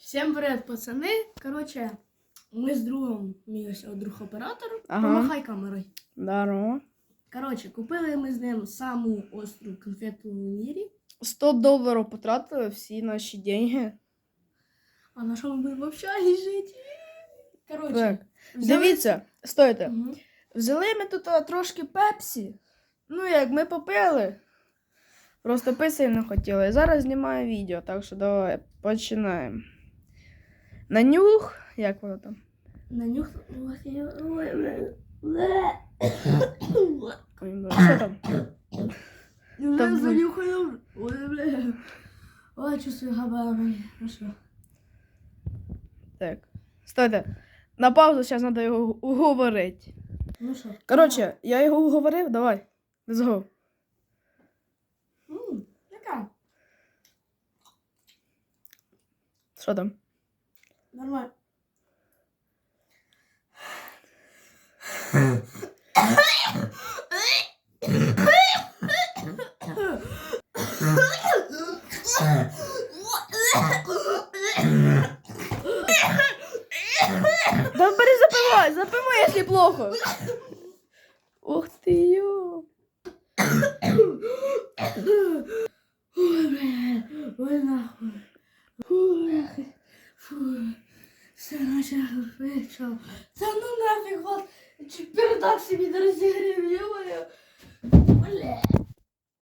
Всем привет, пацаны. Короче, мы с другом, мій ось друг оператор, Ага. помахай камерою. Здорово. Короче, купили ми з ним саму остру конфету в мірі. 100 доларів потратили всі наші деньги. А на що ми в общагі жити? Короче, Так. взяли- Дивіться, стойте. Мгм. Взяли ми тут а, трошки пепсі. Ну, як ми попили. Просто писати не хотіли. Зараз знімаю відео, так що давай починаємо. На нюх. Як воно там? На нюх. Бля, Що там? Там- занюхаю. Ой, бля. Ой, чувствую габами. Ну? Так. Стойте. На паузу зараз треба його уговорити. Ну що? Коротше, я його уговорив, давай. Let's go. Яка? Що там? Нормально. Да перезапивай, запивай, если плохо. Ух ты, ё. Ой, бля, ой, нахуй. Ой, фу. Все, наче вийшов. Та ну нафіг вас. Чи передав собі до розігрів. Бля.